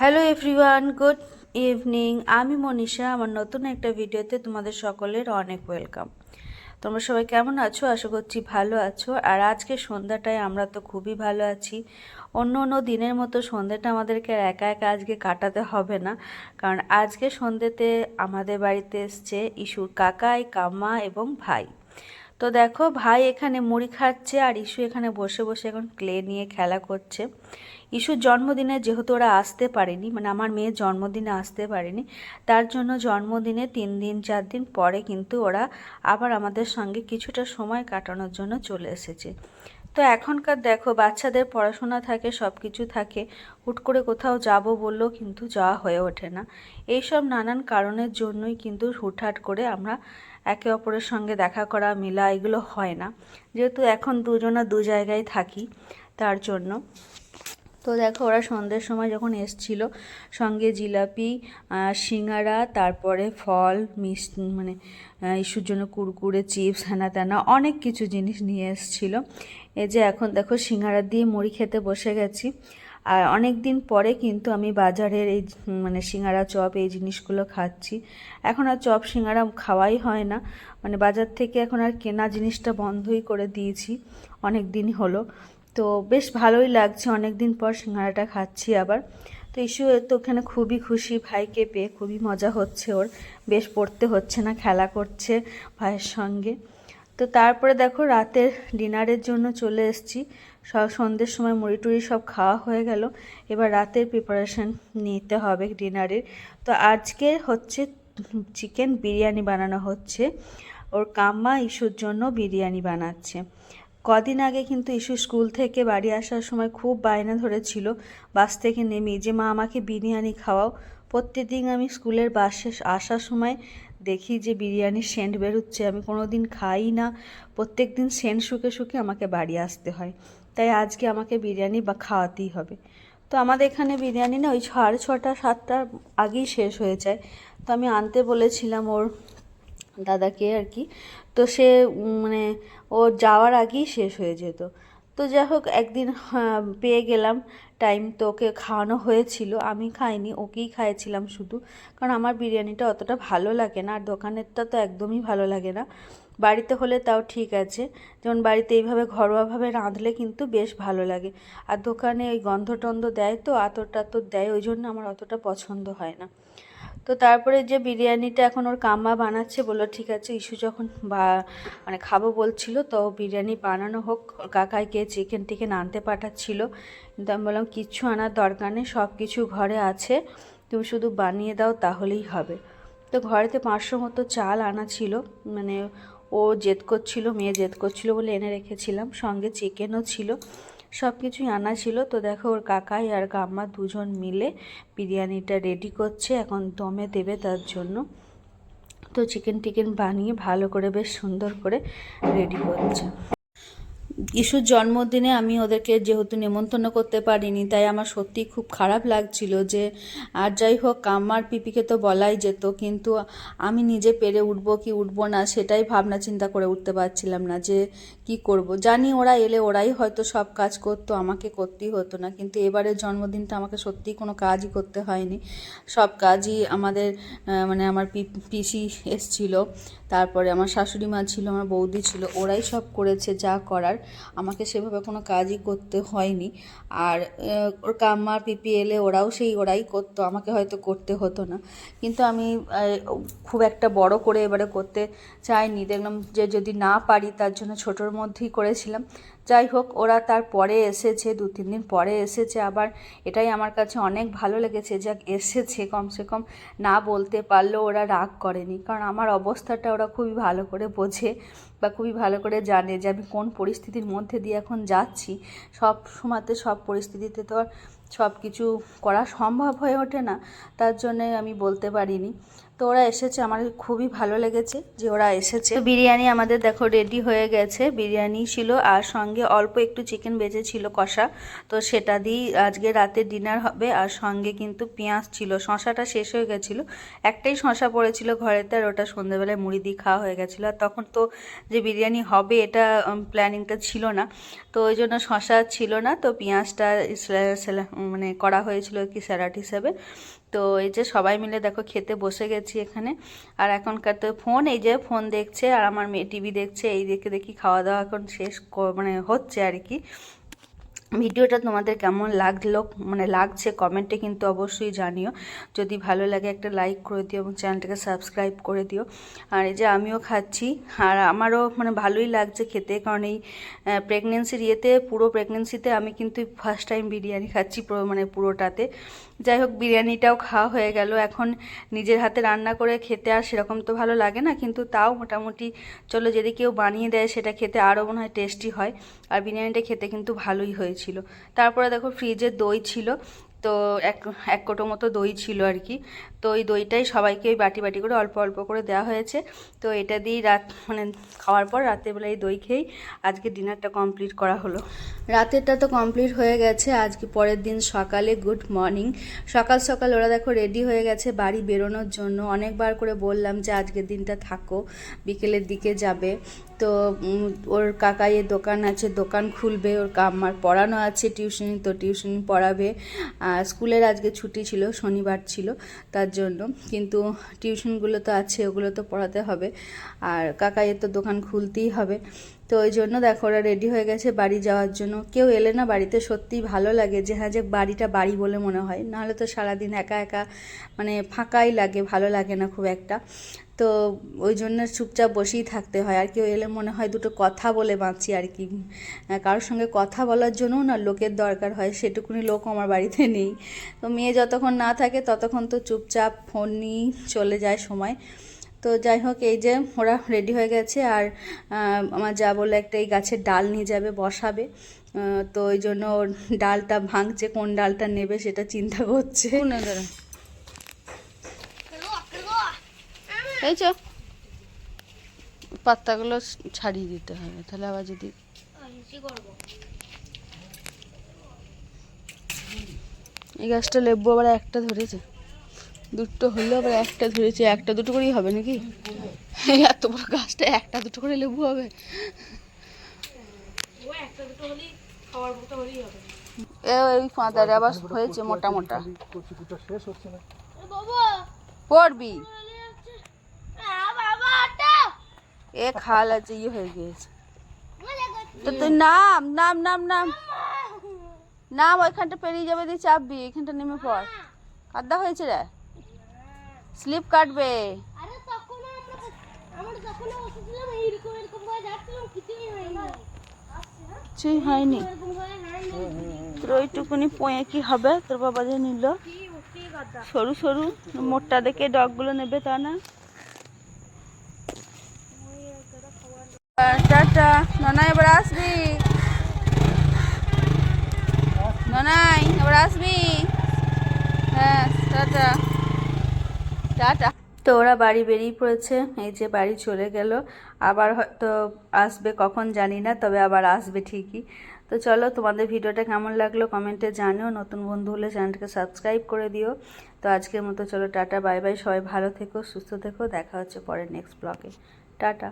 Hello everyone good evening আমি মনীষা, আমার নতুন একটা ভিডিওতে তোমাদের সকলের অনেক ওয়েলকাম তোমরা সবাই কেমন আছো? আশা করছি ভালো আছো। আর আজকে সন্ধ্যাটায় আমরা তো খুবই ভালো আছি। অন্য অন্য দিনের মতো সন্ধ্যাটা আমাদেরকে একা একা আজকে কাটাতে হবে না। কারণ আজকে সন্ধ্যেতে আমাদের বাড়িতে এসছে ইস্যুর কাকাই, কাম্মা এবং ভাই। তো দেখো, ভাই এখানে মুড়ি খাচ্ছে আর ইস্যু এখানে বসে বসে এখন ক্লে নিয়ে খেলা করছে। ইস্যুর জন্মদিনে যেহেতু ওরা আসতে পারেনি মানে আমার মেয়ের জন্মদিনে আসতে পারেনি, তার জন্য জন্মদিনে তিন দিন, চার দিন পরে কিন্তু ওরা আবার আমাদের সঙ্গে কিছুটা সময় কাটানোর জন্য চলে এসেছে। তো এখনকার দেখো, বাচ্চাদের পড়াশোনা থাকে সব কিছু থাকে। হুট করে কোথাও যাব বললেও কিন্তু যাওয়া হয়ে ওঠে না। এইসব নানান কারণের জন্যই কিন্তু হুটহাট করে আমরা একে অপরের সঙ্গে দেখা করা, মেলা এগুলো হয় না। যেহেতু এখন দুজনা দু জায়গায় থাকি, তার জন্য। তো দেখো ওরা সন্ধ্যের সময় যখন এসছিল, সঙ্গে জিলাপি সিঙ্গারা, তারপরে ফল মিষ্টি মানে ইস্যুর জন্য কুরকুরে, চিপস হ্যানা ত্যানা অনেক কিছু জিনিস নিয়ে এসছিল। এই যে এখন দেখো সিঙ্গারা দিয়ে মুড়ি খেতে বসে গেছি। আর অনেক দিন পরে কিন্তু আমি বাজারের এই মানে সিঙ্গারা চপ এই জিনিসগুলো খাচ্ছি। এখন আর চপ, সিঙ্গারা খাওয়াই হয় না। মানে বাজার থেকে এখন আর কেনা জিনিসটা বন্ধই করে দিয়েছি। অনেক দিন হলো। তো বেশ ভালোই লাগছে। অনেক দিন পর সিঙ্গারাটা খাচ্ছি আবার। তো ইস্যু তো ওখানে খুবই খুশি। ভাইকে পেয়ে খুবই মজা হচ্ছে ওর। বেশ পড়তে হচ্ছে না, খেলা করছে ভাইয়ের সঙ্গে। তো তারপরে দেখো রাতের ডিনারের জন্য চলে এসেছি। সব সন্ধ্যের সময় মুড়ি টুড়ি সব খাওয়া হয়ে গেল। এবার রাতের প্রিপারেশান নিতে হবে ডিনারের তো আজকে হচ্ছে চিকেন বিরিয়ানি বানানো হচ্ছে। ওর কাম্মা ইস্যুর জন্য বিরিয়ানি বানাচ্ছে। কদিন আগে কিন্তু ইস্যু স্কুল থেকে বাড়ি আসার সময় খুব বায়না ধরেছিল বাস থেকে নেমে, যে, মা, আমাকে বিরিয়ানি খাওয়াও। প্রত্যেকদিন আমি স্কুলের বাসে আসার সময় দেখি যে বিরিয়ানির সেন্ট বেরোচ্ছে। আমি কোনো দিন খাই না। প্রত্যেক দিন সেন্ট শুকে শুকে আমাকে বাড়ি আসতে হয়। তাই আজকে আমাকে বিরিয়ানি বা খাওয়াতেই হবে। তো আমাদের এখানে বিরিয়ানি না ওই সাড়ে ছটা সাতটার আগেই শেষ হয়ে যায়। তো আমি আনতে বলেছিলাম ওর দাদাকে আর কি। তো সে মানে ও যাওয়ার আগেই শেষ হয়ে যেত। তো যাই হোক একদিন পেয়ে গেলাম টাইম তো ওকে খাওয়ানো হয়েছিল। আমি খাইনি, ওকেই খাইয়েছিলাম শুধু। কারণ আমার বিরিয়ানিটা অতটা ভালো লাগে না, আর দোকানেরটা তো একদমই ভালো লাগে না। বাড়িতে হলে তাও ঠিক আছে। যেমন বাড়িতে এইভাবে ঘরোয়াভাবে রাঁধলে কিন্তু বেশ ভালো লাগে। আর দোকানে ওই গন্ধ টন্ধ দেয় তো আতর টাতর দেয়, ওই জন্য আমার অতটা পছন্দ হয় না। তো তারপরে যে বিরিয়ানিটা এখন ওর কাম্মা বানাচ্ছে বলল, ঠিক আছে ইস্যু যখন বা মানে খাব বলছিল, তো বিরিয়ানি বানানো হোক। কাকাইকে চিকেন টিকেন আনতে পাঠাচ্ছিল। কিন্তু আমি বললাম, কিচ্ছু আনার দরকার নেই সব কিছু ঘরে আছে। তুমি শুধু বানিয়ে দাও, তাহলেই হবে। তো ঘরেতে পাঁচশো মতো চাল আনা ছিল। মানে ও জেদ করছিল, মেয়ে জেদ করছিল বলে এনে রেখেছিলাম। সঙ্গে চিকেনও ছিল। সব কিছুই আনা ছিল। তো দেখো ওর কাকাই আর কাম্মা দুজন মিলে বিরিয়ানিটা রেডি করছে, এখন দমে দেবে তার জন্য। তো চিকেন টিকেন বানিয়ে ভালো করে বেশ সুন্দর করে রেডি করছে। ইস্যুর জন্মদিনে আমি ওদেরকে যেহেতু নেমন্তন্ন করতে পারিনি, তাই আমার সত্যি খুব খারাপ লাগছিল যে, আর যাই হোক, আমার পিপিকে তো বলাই যেত, কিন্তু আমি নিজে পেরে উঠবো কি উঠবো না সেটাই ভাবনা চিন্তা করে উঠতে পারছিলাম না যে কি করব। জানি ওরা এলে ওরাই হয়তো সব কাজ করতো, আমাকে করতেই হতো না, কিন্তু এবারের জন্মদিনটা আমাকে সত্যিই কোনো কাজই করতে হয়নি। সব কাজই আমাদের মানে আমার পিসি এসছিল, তারপরে আমার শাশুড়ি মা ছিল, আমার বৌদি ছিল, ওরাই সব করেছে যা করার। আমাকে সেভাবে কোনো কাজই করতে হয়নি। আর ওর কাম্মা, পিপিএলে ওরাও সেই ওরাই করতো, আমাকে হয়তো করতে হতো না। কিন্তু আমি খুব একটা বড় করে এবারে করতে চাইনি। দেখলাম যে যদি না পারি, তার জন্য ছোটোর মধ্যেই করেছিলাম। যাই হোক ওরা তার পরে এসেছে, দু তিন দিন পরে এসেছে, আবার এটাই আমার কাছে অনেক ভালো লেগেছে যে এসেছে, কমসে কম না বলতে পারলেও ওরা রাগ করেনি। কারণ আমার অবস্থাটা ওরা খুবই ভালো করে বোঝে বা খুবই ভালো করে জানে যে আমি কোন পরিস্থিতির মধ্যে দিয়ে এখন যাচ্ছি। সব সময়তে সব পরিস্থিতিতে তো আর সব কিছু করা সম্ভব হয়ে ওঠে না, তার জন্যে আমি বলতে পারিনি। তো ওরা এসেছে, আমার খুবই ভালো লেগেছে যে ওরা এসেছে। বিরিয়ানি আমাদের দেখো রেডি হয়ে গেছে। বিরিয়ানি ছিল আর সঙ্গে অল্প একটু চিকেন বেঁচে ছিল কষা। তো সেটা দিয়েই আজকে রাতে ডিনার হবে আর সঙ্গে কিন্তু পেঁয়াজ ছিল। শশাটা শেষ হয়ে গেছিল। একটাই শশা পড়েছিল ঘরেতে আর ওটা সন্ধ্যেবেলায় মুড়ি দিয়ে খাওয়া হয়ে গেছিল। আর তখন তো যে বিরিয়ানি হবে এটা প্ল্যানিংটা ছিল না। তো ওই জন্য শশা ছিল না। তো পেঁয়াজটা মানে করা হয়েছিল কি স্যালাড হিসেবে। তো এই যে সবাই মিলে দেখো খেতে বসে গেছি এখানে। আর এখনকার তো ফোন, এই যে ফোন দেখছে আর আমার মেয়ে টিভি দেখছে, এই দেখে দেখি খাওয়া দাওয়া এখন শেষ মানে হচ্ছে আর কি। ভিডিওটা তোমাদের কেমন লাগল? মানে লাগছে কমেন্টে কিন্তু অবশ্যই জানিও। যদি ভালো লাগে একটা লাইক করে দিও এবং চ্যানেলটাকে সাবস্ক্রাইব করে দিও। আর এই যে আমিও খাচ্ছি, আর আমারও মানে ভালোই লাগছে খেতে। কারণ এই প্রেগনেন্সির ইয়েতে, পুরো প্রেগনেন্সিতে আমি কিন্তু ফার্স্ট টাইম বিরিয়ানি খাচ্ছি পুরো মানে পুরোটাতে। যাই হোক, বিরিয়ানিটাও খাওয়া হয়ে গেল। এখন নিজের হাতে রান্না করে খেতে আর সেরকম তো ভালো লাগে না, কিন্তু তাও মোটামুটি চলো যদি কেউ বানিয়ে দেয় সেটা খেতে আরও মনে হয় টেস্টি হয়। আর বিরিয়ানিটা খেতে কিন্তু ভালোই হয়েছিল তারপরে দেখো ফ্রিজে দই ছিল। তো এক এক কোটো মতো দই ছিল আর কি। তো ওই দইটাই সবাইকে ওই বাটি বাটি করে অল্প অল্প করে দেওয়া হয়েছে। তো এটা দিয়েই রাত মানে খাওয়ার পর রাতেরবেলা এই দই খেয়েই আজকে ডিনারটা কমপ্লিট করা হলো। রাতেরটা তো কমপ্লিট হয়ে গেছে। আজকে পরের দিন সকালে গুড মর্নিং। সকাল সকাল ওরা দেখো রেডি হয়ে গেছে বাড়ি বেরোনোর জন্য। অনেকবার করে বললাম যে আজকের দিনটা থাকো, বিকেলের দিকে যাবে। তো ওর কাকাইয়ের দোকান আছে, দোকান খুলবে, ওর আমার পড়ানো আছে টিউশনি, তো টিউশনি পড়াবে। আর স্কুলের আজকে ছুটি ছিল, শনিবার ছিল তার জন্য, কিন্তু টিউশনগুলো তো আছে, ওগুলো তো পড়াতে হবে। আর কাকাইয়ের তো দোকান খুলতেই হবে। তো ওই জন্য দেখো ওরা রেডি হয়ে গেছে বাড়ি যাওয়ার জন্য। কেউ এলে না বাড়িতে সত্যিই ভালো লাগে যে হ্যাঁ যে বাড়িটা বাড়ি বলে মনে হয়। নাহলে তো সারাদিন একা একা মানে ফাঁকাই লাগে, ভালো লাগে না খুব একটা। তো ওই জন্য চুপচাপ বসেই থাকতে হয়। আর কেউ এলে মনে হয় দুটো কথা বলে বাঁচি আর কি। কারোর সঙ্গে কথা বলার জন্যও না লোকের দরকার হয়, সেটুকুনি লোক আমার বাড়িতে নেই। তো মেয়ে যতক্ষণ না থাকে ততক্ষণ তো চুপচাপ ফোন নিয়েই চলে যায় সময়। তো যাই হোক এই যে ওরা রেডি হয়ে গেছে আর আমার যা বলে একটা এই গাছের ডাল নিয়ে যাবে, বসাবে। তো ওই জন্য ওর ডালটা ভাঙছে, কোন ডালটা নেবে সেটা চিন্তা করছে। এই চো পাত্তাগুলো ছাড়িয়ে দিতে হবে, তাহলে আবার যদি এই গাছটা লেবু আবার একটা ধরেছে। দুটো হলো আবার একটা ধরেছে, একটা দুটো করেই হবে নাকি? এত বড় গাছটা, একটা দুটো করে লেবু হবে। ওই ফাঁদারে আবার হয়েছে মোটা মোটা। পড়বি। এ খাল আছে ইয়ে হয়ে গিয়েছে। তো তুই নাম নাম নাম নাম। নাম, ওইখানটা পেরিয়ে যাবে দিয়ে চাপবি, এখানটা নেমে পড়। কাদা হয়েছে রে। স্লিপ কাটবে। কিছুই হয়নি। তোর ওইটুকুনি পোয়ে কি হবে? তোর বাবা যে নিল। সরু সরু মোটা দেখে ডগগুলো নেবে তা না। টাটা। ননাই এবার আসবি। ননাই এবার আসবি। হ্যাঁ টাটা। টাটা। তো ওরা বাড়ি বেরিয়ে পড়েছে, এই যে বাড়ি চলে গেল। আবার হয়তো আসবে, কখন জানি না, তবে আবার আসবে ঠিকই। তো চলো, তোমাদের ভিডিওটা কেমন লাগল কমেন্টে জানিও, নতুন বন্ধু হলে চ্যানেলটাকে সাবস্ক্রাইব করে দিও। তো আজকের মতো চলো, টাটা, বাই বাই, সবাই ভালো থেকো, সুস্থ থেকো, দেখা হচ্ছে পরে নেক্সট ব্লগে টাটা।